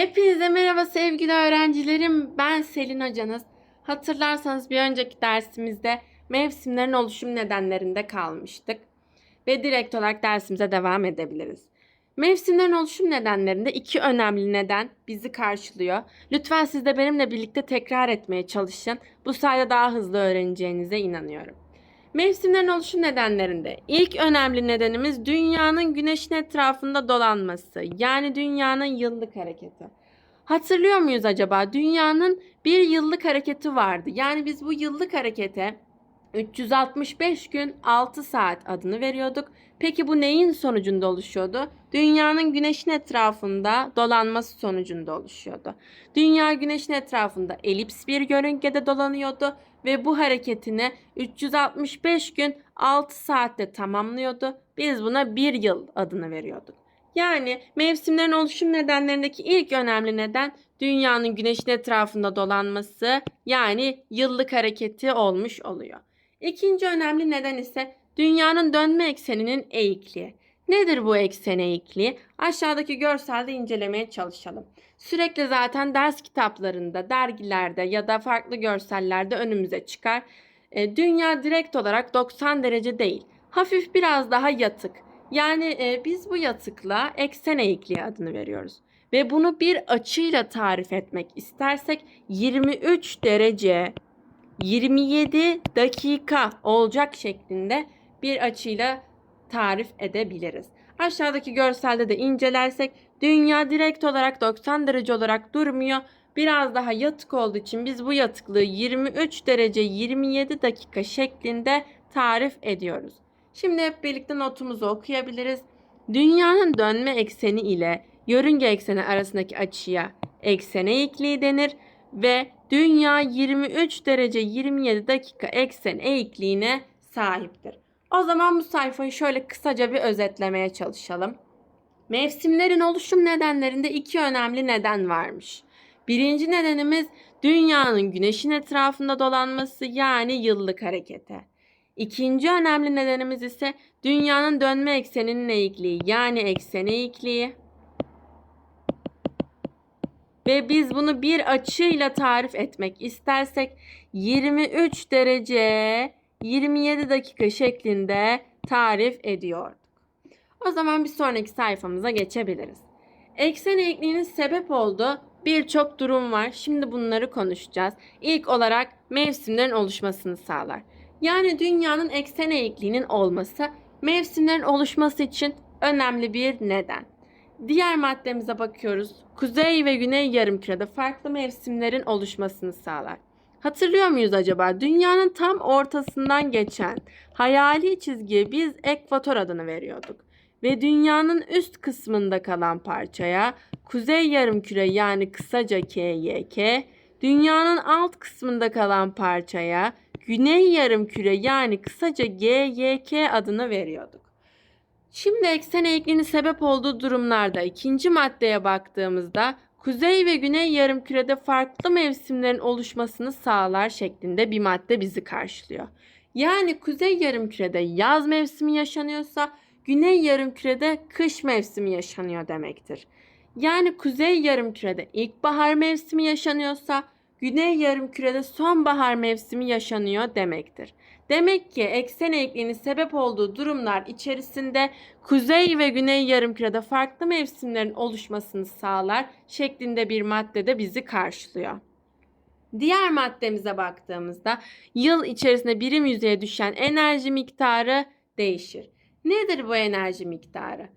Hepinize merhaba sevgili öğrencilerim. Ben Selin hocanız. Hatırlarsanız bir önceki dersimizde mevsimlerin oluşum nedenlerinde kalmıştık. Ve direkt olarak dersimize devam edebiliriz. Mevsimlerin oluşum nedenlerinde iki önemli neden bizi karşılıyor. Lütfen siz de benimle birlikte tekrar etmeye çalışın. Bu sayede daha hızlı öğreneceğinize inanıyorum. Mevsimlerin oluşum nedenlerinde ilk önemli nedenimiz dünyanın güneşin etrafında dolanması. Yani dünyanın yıllık hareketi. Hatırlıyor muyuz acaba? Dünyanın bir yıllık hareketi vardı. Yani biz bu yıllık harekete 365 gün 6 saat adını veriyorduk. Peki bu neyin sonucunda oluşuyordu? Dünyanın güneşin etrafında dolanması sonucunda oluşuyordu. Dünya güneşin etrafında elips bir yörüngede dolanıyordu ve bu hareketini 365 gün 6 saatte tamamlıyordu. Biz buna bir yıl adını veriyorduk. Yani mevsimlerin oluşum nedenlerindeki ilk önemli neden dünyanın güneşin etrafında dolanması yani yıllık hareketi olmuş oluyor. İkinci önemli neden ise dünyanın dönme ekseninin eğikliği. Nedir bu eksen eğikliği? Aşağıdaki görselde incelemeye çalışalım. Sürekli zaten ders kitaplarında, dergilerde ya da farklı görsellerde önümüze çıkar. E, dünya direkt olarak 90 derece değil. Hafif biraz daha yatık. Yani e, biz bu yatıklığa eksen eğikliği adını veriyoruz. Ve bunu bir açıyla tarif etmek istersek 23 derece 27 dakika olacak şeklinde bir açıyla tarif edebiliriz. Aşağıdaki görselde de incelersek dünya direkt olarak 90 derece olarak durmuyor. Biraz daha yatık olduğu için biz bu yatıklığı 23 derece 27 dakika şeklinde tarif ediyoruz. Şimdi hep birlikte notumuzu okuyabiliriz. Dünyanın dönme ekseni ile yörünge ekseni arasındaki açıya eksen eğikliği denir ve dünya 23 derece 27 dakika eksen eğikliğine sahiptir. O zaman bu sayfayı şöyle kısaca bir özetlemeye çalışalım. Mevsimlerin oluşum nedenlerinde iki önemli neden varmış. Birinci nedenimiz dünyanın güneşin etrafında dolanması yani yıllık harekete. İkinci önemli nedenimiz ise dünyanın dönme ekseninin eğikliği yani eksen eğikliği. Ve biz bunu bir açıyla tarif etmek istersek 23 derece 27 dakika şeklinde tarif ediyorduk. O zaman bir sonraki sayfamıza geçebiliriz. Eksen eğikliğinin sebep olduğu birçok durum var. Şimdi bunları konuşacağız. İlk olarak mevsimlerin oluşmasını sağlar. Yani dünyanın eksen eğikliğinin olması mevsimlerin oluşması için önemli bir neden. Diğer maddemize bakıyoruz. Kuzey ve güney yarımkürede farklı mevsimlerin oluşmasını sağlar. Hatırlıyor muyuz acaba? Dünyanın tam ortasından geçen hayali çizgiye biz ekvator adını veriyorduk. Ve dünyanın üst kısmında kalan parçaya kuzey yarımküre yani kısaca KYK, dünyanın alt kısmında kalan parçaya güney yarımküre yani kısaca GYK adını veriyorduk. Şimdi eksen eğikliğinin sebep olduğu durumlarda ikinci maddeye baktığımızda kuzey ve güney yarımkürede farklı mevsimlerin oluşmasını sağlar şeklinde bir madde bizi karşılıyor. Yani kuzey yarımkürede yaz mevsimi yaşanıyorsa güney yarımkürede kış mevsimi yaşanıyor demektir. Yani kuzey yarımkürede ilkbahar mevsimi yaşanıyorsa güney yarımkürede sonbahar mevsimi yaşanıyor demektir. Demek ki eksen eğikliğinin sebep olduğu durumlar içerisinde kuzey ve güney yarımkürede farklı mevsimlerin oluşmasını sağlar şeklinde bir madde de bizi karşılıyor. Diğer maddemize baktığımızda yıl içerisinde birim yüzeye düşen enerji miktarı değişir. Nedir bu enerji miktarı?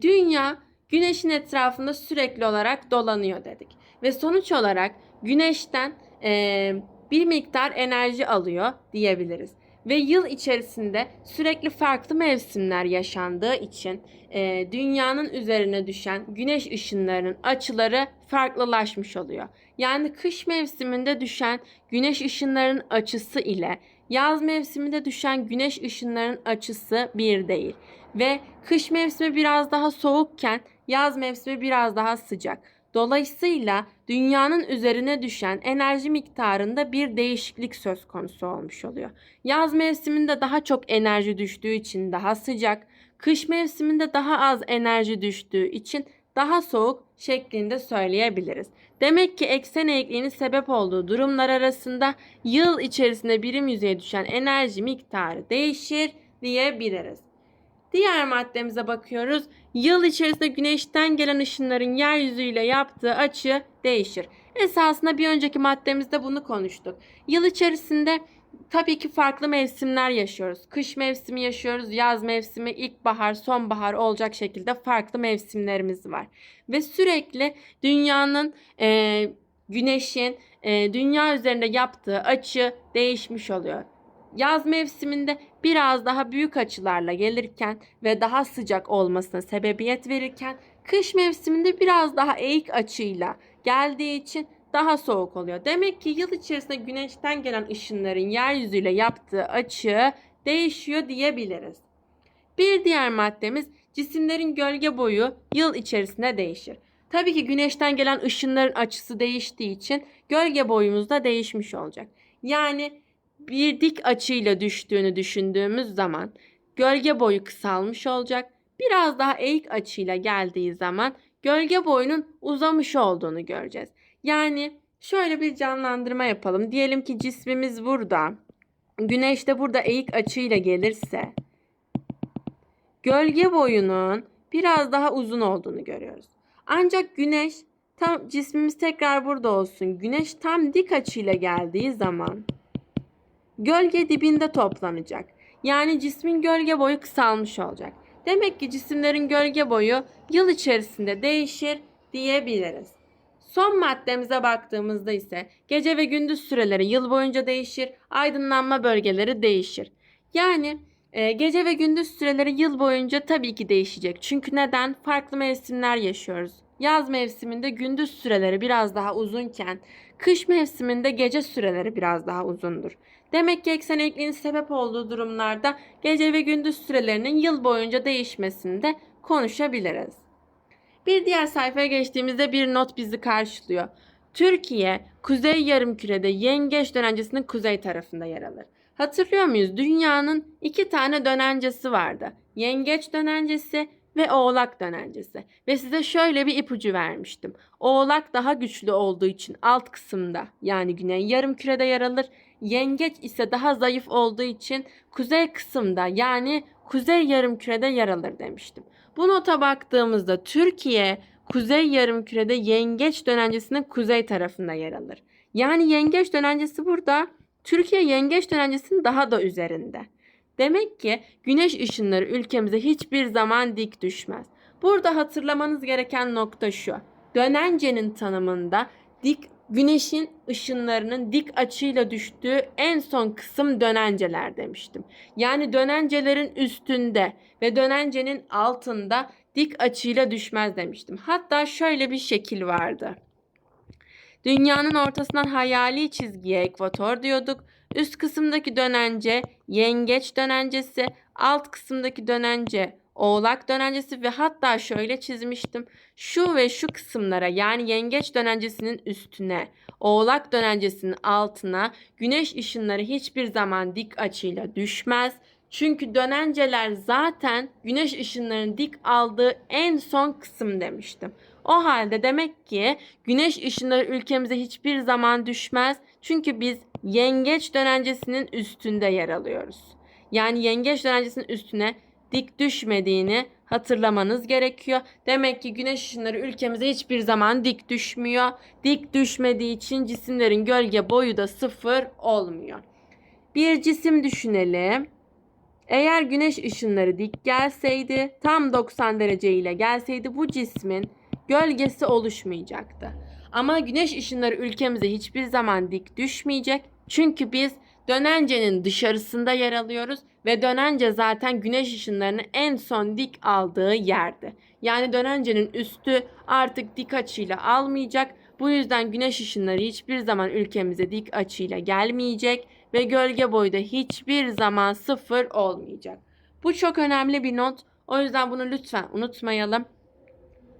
Dünya güneşin etrafında sürekli olarak dolanıyor dedik. Ve sonuç olarak güneşten e, bir miktar enerji alıyor diyebiliriz. Ve yıl içerisinde sürekli farklı mevsimler yaşandığı için e, dünyanın üzerine düşen güneş ışınlarının açıları farklılaşmış oluyor. Yani kış mevsiminde düşen güneş ışınlarının açısı ile yaz mevsiminde düşen güneş ışınlarının açısı bir değil. Ve kış mevsimi biraz daha soğukken yaz mevsimi biraz daha sıcak. Dolayısıyla dünyanın üzerine düşen enerji miktarında bir değişiklik söz konusu olmuş oluyor. Yaz mevsiminde daha çok enerji düştüğü için daha sıcak, kış mevsiminde daha az enerji düştüğü için daha soğuk şeklinde söyleyebiliriz. Demek ki eksen eğikliğinin sebep olduğu durumlar arasında yıl içerisinde birim yüzeye düşen enerji miktarı değişir diyebiliriz. Diğer maddemize bakıyoruz. Yıl içerisinde güneşten gelen ışınların yeryüzüyle yaptığı açı değişir. Esasında bir önceki maddemizde bunu konuştuk. Yıl içerisinde tabii ki farklı mevsimler yaşıyoruz. Kış mevsimi yaşıyoruz, yaz mevsimi, ilkbahar, sonbahar olacak şekilde farklı mevsimlerimiz var. Ve sürekli dünyanın, e, güneşin e, dünya üzerinde yaptığı açı değişmiş oluyor. Yaz mevsiminde biraz daha büyük açılarla gelirken ve daha sıcak olmasına sebebiyet verirken kış mevsiminde biraz daha eğik açıyla geldiği için daha soğuk oluyor. Demek ki yıl içerisinde güneşten gelen ışınların yeryüzüyle yaptığı açı değişiyor diyebiliriz. Bir diğer maddemiz cisimlerin gölge boyu yıl içerisinde değişir. Tabii ki güneşten gelen ışınların açısı değiştiği için gölge boyumuz da değişmiş olacak. Yani bir dik açıyla düştüğünü düşündüğümüz zaman gölge boyu kısalmış olacak. Biraz daha eğik açıyla geldiği zaman gölge boyunun uzamış olduğunu göreceğiz. Yani şöyle bir canlandırma yapalım. Diyelim ki cismimiz burada. Güneş de burada eğik açıyla gelirse gölge boyunun biraz daha uzun olduğunu görüyoruz. Ancak güneş tam cismimiz tekrar burada olsun. Güneş tam dik açıyla geldiği zaman gölge dibinde toplanacak. Yani cismin gölge boyu kısalmış olacak. Demek ki cisimlerin gölge boyu yıl içerisinde değişir diyebiliriz. Son maddemize baktığımızda ise gece ve gündüz süreleri yıl boyunca değişir, aydınlanma bölgeleri değişir. Yani e, gece ve gündüz süreleri yıl boyunca tabii ki değişecek. Çünkü neden? Farklı mevsimler yaşıyoruz. Yaz mevsiminde gündüz süreleri biraz daha uzunken kış mevsiminde gece süreleri biraz daha uzundur. Demek ki eksen eğikliğinin sebep olduğu durumlarda gece ve gündüz sürelerinin yıl boyunca değişmesinde konuşabiliriz. Bir diğer sayfaya geçtiğimizde bir not bizi karşılıyor. Türkiye, Kuzey Yarımküre'de Yengeç dönencesinin kuzey tarafında yer alır. Hatırlıyor muyuz? Dünyanın iki tane dönencesi vardı. Yengeç dönencesi ve Oğlak dönencesi. Ve size şöyle bir ipucu vermiştim. Oğlak daha güçlü olduğu için alt kısımda yani güney yarımkürede yer alır. Yengeç ise daha zayıf olduğu için kuzey kısımda yani kuzey yarımkürede yer alır demiştim. Bu nota baktığımızda Türkiye kuzey yarımkürede yengeç dönencesinin kuzey tarafında yer alır. Yani yengeç dönencesi burada. Türkiye yengeç dönencesinin daha da üzerinde. Demek ki güneş ışınları ülkemize hiçbir zaman dik düşmez. Burada hatırlamanız gereken nokta şu. Dönencenin tanımında dik güneşin ışınlarının dik açıyla düştüğü en son kısım dönenceler demiştim. Yani dönencelerin üstünde ve dönencenin altında dik açıyla düşmez demiştim. Hatta şöyle bir şekil vardı. Dünyanın ortasından hayali çizgiye ekvator diyorduk. Üst kısımdaki dönence yengeç dönencesi, alt kısımdaki dönence oğlak dönencesi ve hatta şöyle çizmiştim. Şu ve şu kısımlara yani yengeç dönencesinin üstüne, oğlak dönencesinin altına güneş ışınları hiçbir zaman dik açıyla düşmez. Çünkü dönenceler zaten güneş ışınlarının dik aldığı en son kısım demiştim. O halde demek ki güneş ışınları ülkemize hiçbir zaman düşmez. Çünkü biz yengeç dönencesinin üstünde yer alıyoruz. Yani yengeç dönencesinin üstüne dik düşmediğini hatırlamanız gerekiyor. Demek ki güneş ışınları ülkemize hiçbir zaman dik düşmüyor. Dik düşmediği için cisimlerin gölge boyu da sıfır olmuyor. Bir cisim düşünelim. Eğer güneş ışınları dik gelseydi, tam 90 derece ile gelseydi bu cismin gölgesi oluşmayacaktı. Ama güneş ışınları ülkemize hiçbir zaman dik düşmeyecek. Çünkü biz dönencenin dışarısında yer alıyoruz ve dönence zaten güneş ışınlarını en son dik aldığı yerdi. Yani dönencenin üstü artık dik açıyla almayacak. Bu yüzden güneş ışınları hiçbir zaman ülkemize dik açıyla gelmeyecek ve gölge boyu da hiçbir zaman sıfır olmayacak. Bu çok önemli bir not. O yüzden bunu lütfen unutmayalım.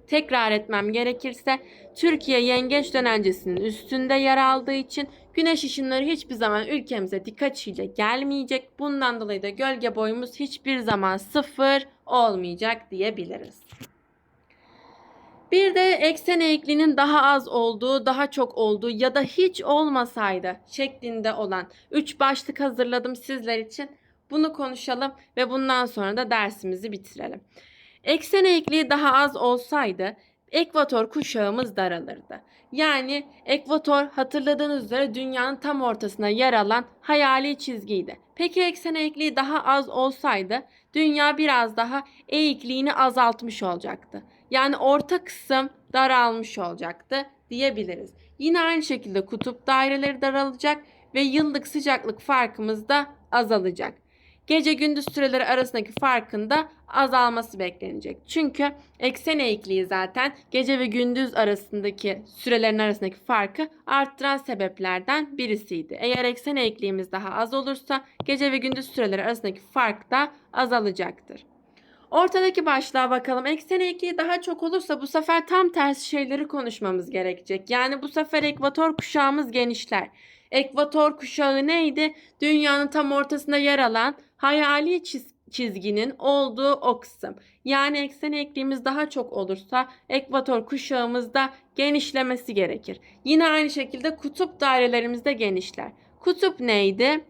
Tekrar etmem gerekirse Türkiye yengeç dönencesinin üstünde yer aldığı için güneş ışınları hiçbir zaman ülkemize dik açıyla gelmeyecek. Bundan dolayı da gölge boyumuz hiçbir zaman sıfır olmayacak diyebiliriz. Bir de eksen eğikliğinin daha az olduğu, daha çok olduğu ya da hiç olmasaydı şeklinde olan 3 başlık hazırladım sizler için. Bunu konuşalım ve bundan sonra da dersimizi bitirelim. Eksen eğikliği daha az olsaydı ekvator kuşağımız daralırdı. Yani ekvator hatırladığınız üzere dünyanın tam ortasına yer alan hayali çizgiydi. Peki eksen eğikliği daha az olsaydı dünya biraz daha eğikliğini azaltmış olacaktı. Yani orta kısım daralmış olacaktı diyebiliriz. Yine aynı şekilde kutup daireleri daralacak ve yıllık sıcaklık farkımız da azalacak. Gece gündüz süreleri arasındaki farkın da azalması beklenecek. Çünkü eksen eğikliği zaten gece ve gündüz arasındaki sürelerin arasındaki farkı arttıran sebeplerden birisiydi. Eğer eksen eğikliğimiz daha az olursa gece ve gündüz süreleri arasındaki fark da azalacaktır. Ortadaki başlığa bakalım. Eksen eğikliği daha çok olursa bu sefer tam tersi şeyleri konuşmamız gerekecek. Yani bu sefer ekvator kuşağımız genişler. Ekvator kuşağı neydi? Dünyanın tam ortasında yer alan hayali çiz- çizginin olduğu o kısım. Yani eksen eğikliğimiz daha çok olursa ekvator kuşağımızda genişlemesi gerekir. Yine aynı şekilde kutup dairelerimiz de genişler. Kutup neydi?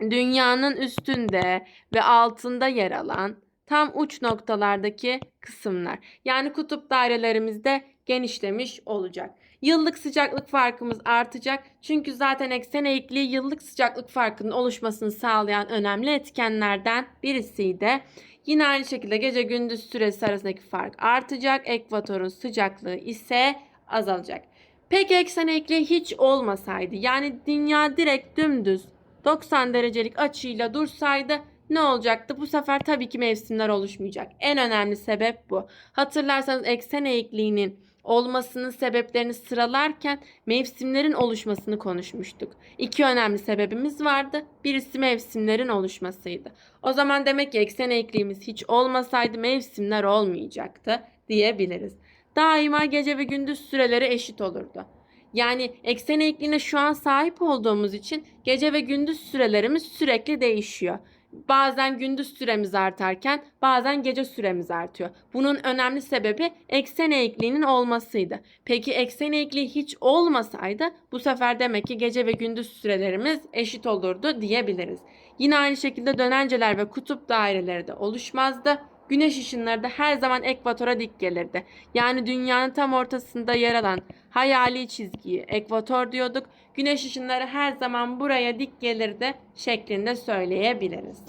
Dünyanın üstünde ve altında yer alan tam uç noktalardaki kısımlar. Yani kutup dairelerimizde genişlemiş olacak. Yıllık sıcaklık farkımız artacak. Çünkü zaten eksen eğikliği yıllık sıcaklık farkının oluşmasını sağlayan önemli etkenlerden birisiydi. Yine aynı şekilde gece gündüz süresi arasındaki fark artacak. Ekvatorun sıcaklığı ise azalacak. Peki eksen eğikliği hiç olmasaydı yani dünya direkt dümdüz 90 derecelik açıyla dursaydı ne olacaktı? Bu sefer tabii ki mevsimler oluşmayacak. En önemli sebep bu. Hatırlarsanız eksen eğikliğinin olmasının sebeplerini sıralarken mevsimlerin oluşmasını konuşmuştuk. İki önemli sebebimiz vardı. Birisi mevsimlerin oluşmasıydı. O zaman demek ki eksen eğikliğimiz hiç olmasaydı mevsimler olmayacaktı diyebiliriz. Daima gece ve gündüz süreleri eşit olurdu. Yani eksen eğikliğine şu an sahip olduğumuz için gece ve gündüz sürelerimiz sürekli değişiyor. Bazen gündüz süremiz artarken bazen gece süremiz artıyor. Bunun önemli sebebi eksen eğikliğinin olmasıydı. Peki eksen eğikliği hiç olmasaydı bu sefer demek ki gece ve gündüz sürelerimiz eşit olurdu diyebiliriz. Yine aynı şekilde dönenceler ve kutup daireleri de oluşmazdı. Güneş ışınları da her zaman ekvatora dik gelirdi. Yani dünyanın tam ortasında yer alan hayali çizgiyi ekvator diyorduk. Güneş ışınları her zaman buraya dik gelirdi şeklinde söyleyebiliriz.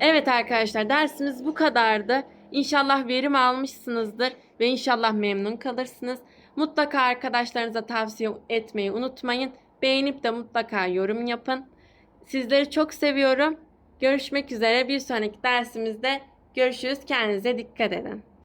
Evet arkadaşlar dersimiz bu kadardı. İnşallah verim almışsınızdır ve inşallah memnun kalırsınız. Mutlaka arkadaşlarınıza tavsiye etmeyi unutmayın. Beğenip de mutlaka yorum yapın. Sizleri çok seviyorum. Görüşmek üzere bir sonraki dersimizde görüşürüz. Kendinize dikkat edin.